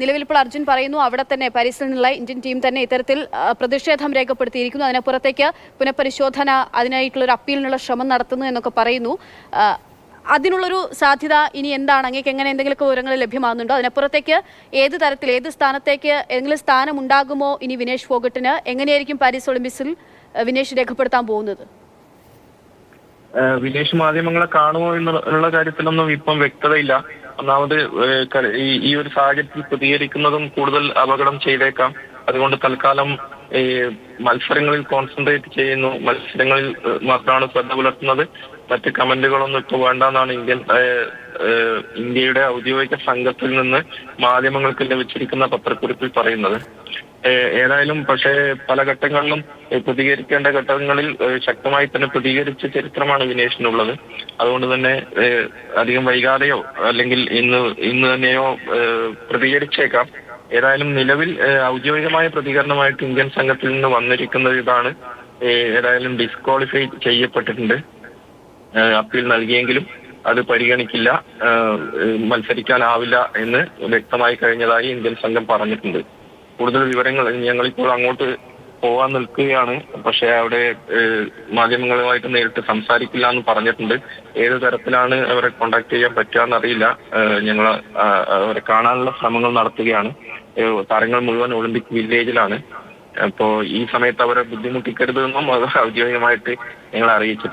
നിലവിൽ ഇപ്പോൾ അർജുൻ പറയുന്നു അവിടെ തന്നെ പാരീസിൽ നിന്നുള്ള ഇന്ത്യൻ ടീം തന്നെ ഇത്തരത്തിൽ പ്രതിഷേധം രേഖപ്പെടുത്തിയിരിക്കുന്നു. അതിനപ്പുറത്തേക്ക് പുനഃപരിശോധന അതിനായിട്ടുള്ള ഒരു അപ്പീലിനുള്ള ശ്രമം നടത്തുന്നു എന്നൊക്കെ പറയുന്നു. അതിനുള്ളൊരു സാധ്യത ഇനി എന്താണ്? അങ്ങേക്ക് എങ്ങനെ എന്തെങ്കിലുമൊക്കെ വിവരങ്ങൾ ലഭ്യമാകുന്നുണ്ടോ? അതിനപ്പുറത്തേക്ക് ഏത് തരത്തിൽ ഏത് സ്ഥാനത്തേക്ക് ഏതെങ്കിലും സ്ഥാനം ഉണ്ടാകുമോ ഇനി വിനേഷ് ഫോഗട്ടിന്? എങ്ങനെയായിരിക്കും പാരീസ് ഒളിമ്പിക്സിൽ വിനേഷ് രേഖപ്പെടുത്താൻ പോകുന്നത്? വിദേശ മാധ്യമങ്ങളെ കാണുമോ എന്നുള്ള കാര്യത്തിലൊന്നും ഇപ്പം വ്യക്തതയില്ല. ഒന്നാമത് ഈ ഒരു സാഹചര്യത്തിൽ പ്രതികരിക്കുന്നതും കൂടുതൽ അപകടം ചെയ്തേക്കാം. അതുകൊണ്ട് തൽക്കാലം മത്സരങ്ങളിൽ കോൺസെൻട്രേറ്റ് ചെയ്യുന്നു. മത്സരങ്ങളിൽ മാത്രമാണ് ശ്രദ്ധ പുലർത്തുന്നത്. മറ്റ് കമന്റുകളൊന്നും ഇപ്പൊ വേണ്ടെന്നാണ് ഇന്ത്യൻ ഇന്ത്യയുടെ ഔദ്യോഗിക സംഘത്തിൽ നിന്ന് മാധ്യമങ്ങൾക്ക് ലഭിച്ചിരിക്കുന്ന പത്രക്കുറിപ്പിൽ പറയുന്നത്. ഏതായാലും പക്ഷേ പല ഘട്ടങ്ങളിലും പ്രതികരിക്കേണ്ട ഘട്ടങ്ങളിൽ ശക്തമായി തന്നെ പ്രതികരിച്ച ചരിത്രമാണ് വിനേഷിനുള്ളത്. അതുകൊണ്ട് തന്നെ അധികം വൈകാതെയോ അല്ലെങ്കിൽ ഇന്ന് ഇന്ന് തന്നെയോ പ്രതികരിച്ചേക്കാം. ഏതായാലും നിലവിൽ ഔദ്യോഗികമായ പ്രതികരണമായിട്ട് ഇന്ത്യൻ സംഘത്തിൽ നിന്ന് വന്നിരിക്കുന്നത് ഇതാണ്. ഏതായാലും ഡിസ്ക്വാളിഫൈ ചെയ്യപ്പെട്ടിട്ടുണ്ട്. അപ്പീൽ നൽകിയെങ്കിലും അത് പരിഗണിക്കില്ല. മത്സരിക്കാനാവില്ല എന്ന് വ്യക്തമായി കഴിഞ്ഞതായി ഇന്ത്യൻ സംഘം പറഞ്ഞിട്ടുണ്ട്. കൂടുതൽ വിവരങ്ങൾ ഞങ്ങളിപ്പോൾ അങ്ങോട്ട് പോവാൻ നിൽക്കുകയാണ്. പക്ഷെ അവിടെ മാധ്യമങ്ങളുമായിട്ട് നേരിട്ട് സംസാരിക്കില്ല എന്ന് പറഞ്ഞിട്ടുണ്ട്. ഏത് തരത്തിലാണ് അവരെ കോണ്ടാക്ട് ചെയ്യാൻ പറ്റുക അറിയില്ല ഞങ്ങൾ അവരെ കാണാനുള്ള ശ്രമങ്ങൾ നടത്തുകയാണ്. താരങ്ങൾ മുഴുവൻ ഒളിമ്പിക് വില്ലേജിലാണ്. അപ്പോ ഈ സമയത്ത് അവരെ ബുദ്ധിമുട്ടിക്കരുതെന്നും അത് ഔദ്യോഗികമായിട്ട് ഞങ്ങൾ അറിയിച്ചിട്ടുണ്ട്.